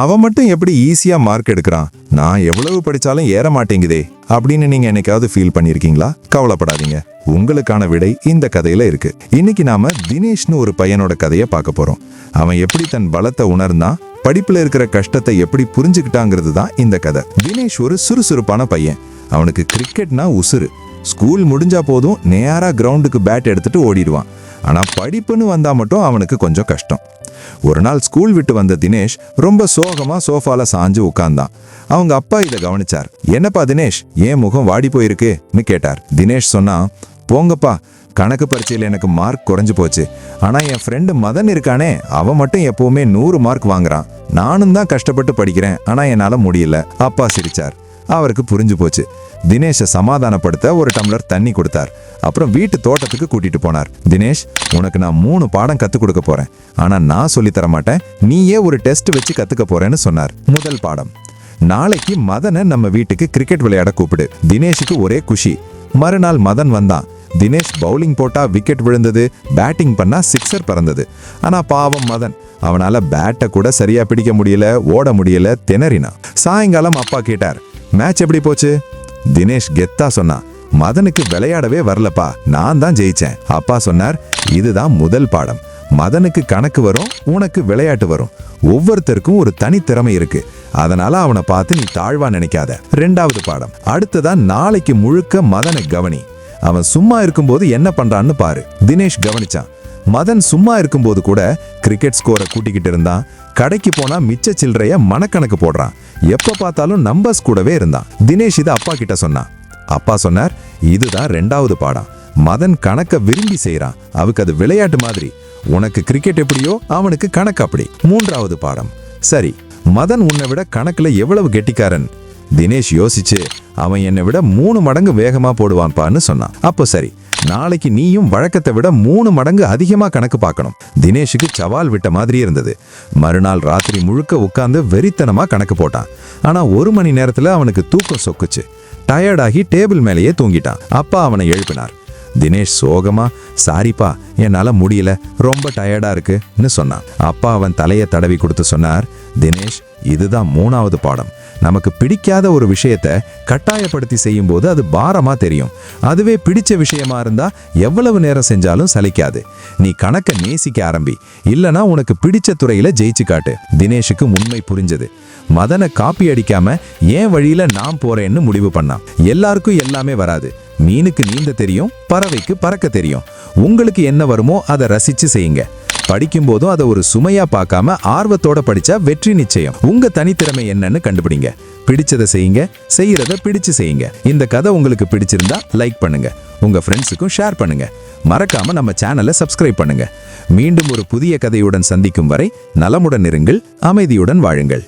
அவன் மட்டும் எப்படி ஈஸியாக மார்க் எடுக்கிறான்? நான் எவ்வளவு படித்தாலும் ஏற மாட்டேங்குதே அப்படின்னு நீங்க என்னைக்காவது ஃபீல் பண்ணியிருக்கீங்களா கவலைப்படாதீங்க. உங்களுக்கான விடை இந்த கதையில இருக்கு. இன்னைக்கு நாம தினேஷ்னு ஒரு பையனோட கதையை பார்க்க போறோம். அவன் எப்படி தன் பலத்தை உணர்ந்தான் படிப்புல இருக்கிற கஷ்டத்தை எப்படி புரிஞ்சுக்கிட்டாங்கிறது தான் இந்த கதை. தினேஷ் ஒரு சுறுசுறுப்பான பையன். அவனுக்கு கிரிக்கெட்னா உசுறு. ஸ்கூல் முடிஞ்சா போதும் நேராக கிரவுண்டுக்கு பேட் எடுத்துட்டு ஓடிடுவான். ஆனால் படிப்புன்னு வந்தால் மட்டும் அவனுக்கு கொஞ்சம் கஷ்டம். ஒரு நாள் ஸ்கூல் விட்டு வந்த தினேஷ் ரொம்ப சோகமா சோஃபால சாஞ்சு உட்கார்ந்தான் அவங்க அப்பா இதை கவனிச்சார். என்னப்பா தினேஷ் ஏன் முகம் வாடி போயிருக்குன்னு கேட்டார். தினேஷ் சொன்னா போங்கப்பா கணக்கு பரீட்சையில் எனக்கு மார்க் குறைஞ்சு போச்சு. ஆனா என் ஃப்ரெண்டு மதன் இருக்கானே அவன் மட்டும் எப்பவுமே நூறு மார்க் வாங்குறான். நானும் தான் கஷ்டப்பட்டு படிக்கிறேன் ஆனா என்னால முடியல. அப்பா சிரிச்சார். அவருக்கு புரிஞ்சு போச்சு. தினேஷை சமாதானப்படுத்த ஒரு டம்ளர் தண்ணி கொடுத்தார். அப்புறம் வீட்டு தோட்டத்துக்கு கூட்டிட்டு போனார். தினேஷ் உனக்கு நான் மூணு பாடம் கத்துக் கொடுக்க போறேன். ஆனா நான் சொல்லி தர மாட்டேன். நீயே ஒரு டெஸ்ட் வச்சு கத்துக்க போறேன்னு சொன்னார். முதல் பாடம். நாளைக்கு மதனை நம்ம வீட்டுக்கு கிரிக்கெட் விளையாட கூப்பிடு. தினேஷுக்கு ஒரே குஷி. மறுநாள் மதன் வந்தான். தினேஷ் பவுலிங் போட்டா விக்கெட் விழுந்தது. பேட்டிங் பண்ணா சிக்ஸர் பறந்தது. ஆனா பாவம் மதன். அவனால பேட்டை கூட சரியா பிடிக்க முடியல ஓட முடியல திணறினா சாயங்காலம் அப்பா கேட்டார் மேட்ச் எப்படி போச்சு? தினேஷ் கெத்தா சொன்னான் மதனுக்கு விளையாடவே வரலப்பா நான் தான் ஜெயிச்சேன். அப்பா சொன்னார் இதுதான் முதல் பாடம். மதனுக்கு கணக்கு வரும் உனக்கு விளையாட்டு வரும். ஒவ்வொருத்தருக்கும் ஒரு தனித்திறமை இருக்கு. அதனால அவனை பார்த்து நீ தாழ்வா நினைக்காத. ரெண்டாவது பாடம். அடுத்ததான் நாளைக்கு முழுக்க மதனை கவனி. அவன் சும்மா இருக்கும்போது என்ன பண்றான்னு பாரு. தினேஷ் கவனிச்சான். மதன் சும்மா இருக்கும்போது கூட கிரிக்கெட் ஸ்கோரை கூட்டிக்கிட்டு இருந்தான். கடைக்கு போனா மிச்ச சில்லறைய மனக்கணக்கு போடுறான். எப்ப பார்த்தாலும் நம்பர்ஸ் கூடவே இருந்தான். தினேஷ் இதை அப்பா கிட்ட சொன்னான். அப்பா சொன்னார் இதுதான் ரெண்டாவது பாடம். மதன் கணக்க விரும்பி செய்யறான் அவருக்கு அது விளையாட்டு மாதிரி. உனக்கு கிரிக்கெட் எப்படியோ அவனுக்கு கணக்கு அப்படி. மூன்றாவது பாடம். சரி மதன் உன்னை விட கணக்குல எவ்வளவு கெட்டிக்காரன்? தினேஷ் யோசிச்சு அவன் என்னை விட மூணு மடங்கு வேகமா போடுவான்பான்னு சொன்னான். அப்போ சரி நாளைக்கு நீயும் வழக்கத்தை விட மூணு மடங்கு அதிகமா கணக்கு பார்க்கணும். தினேஷுக்கு சவால் விட்ட மாதிரி இருந்தது. மறுநாள் ராத்திரி முழுக்க உட்கார்ந்து வெறித்தனமா கணக்கு போட்டான். ஆனா ஒரு மணி நேரத்துல அவனுக்கு தூக்கம் சொக்குச்சு. டயர்டாகி டேபிள் மேலேயே தூங்கிட்டான். அப்பா அவனை எழுப்பினார். தினேஷ் சோகமா சாரிப்பா என்னால முடியல. ரொம்ப டயர்டா இருக்குன்னு சொன்னான். அப்பா அவன் தலையை தடவி கொடுத்து சொன்னார் தினேஷ் இதுதான் மூணாவது பாடம். நமக்கு பிடிக்காத ஒரு விஷயத்த கட்டாயப்படுத்தி செய்யும்போது அது பாரமா தெரியும். அதுவே பிடிச்ச விஷயமா இருந்தா எவ்வளவு நேரம் செஞ்சாலும் சலிக்காது. நீ கணக்க நேசிக்க ஆரம்பி. இல்லனா உனக்கு பிடிச்ச துறையில ஜெயிச்சு காட்டு. தினேஷுக்கு உண்மை புரிஞ்சது. மதனை காப்பி அடிக்காம ஏன் வழியில நான் போறேன்னு முடிவு பண்ணான் எல்லாருக்கும் எல்லாமே வராது. மீனுக்கு நீந்த தெரியும் பறவைக்கு பறக்க தெரியும். உங்களுக்கு என்ன வருமோ அதை ரசிச்சு செய்யுங்க. படிக்கும்போதும் அதை ஒரு சுமையா பார்க்காம ஆர்வத்தோட படிச்சா வெற்றி நிச்சயம். உங்க தனித்திறமை என்னன்னு கண்டுபிடிங்க. பிடிச்சதை செய்யுங்க. செய்யறத பிடிச்சு செய்யுங்க. இந்த கதை உங்களுக்கு பிடிச்சிருந்தா லைக் பண்ணுங்க. உங்க ஃப்ரெண்ட்ஸுக்கும் ஷேர் பண்ணுங்க. மறக்காம நம்ம சேனலை சப்ஸ்கிரைப் பண்ணுங்க. மீண்டும் ஒரு புதிய கதையுடன் சந்திக்கும் வரை நலமுடன் இருங்கள் அமைதியுடன் வாழுங்கள்.